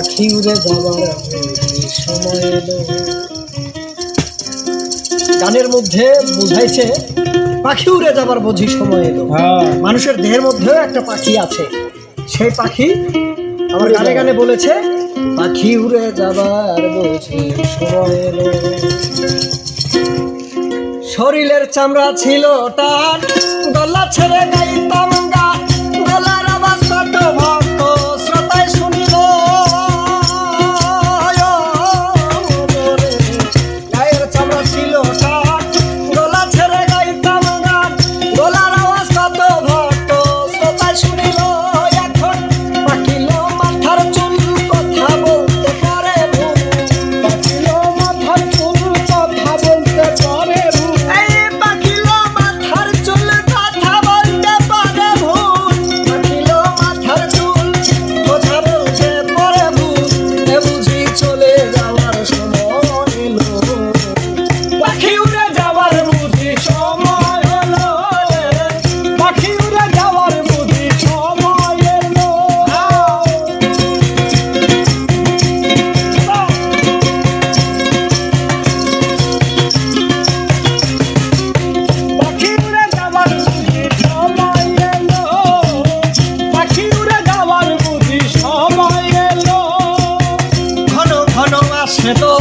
পাখি উড়ে যাওয়ার সময় এলো। গানের মধ্যে বুঝাইছে পাখি উড়ে যাবার বুঝি সময় এলো। হ্যাঁ। মানুষের দেহের মধ্যেও একটা পাখি আছে। সেই পাখি আমার গানে গানে বলেছে পাখি উড়ে যাবার বুঝি সময় এলো। শরীরের চামড়া ছিল টান গলা ছেড়ে নাই সে তো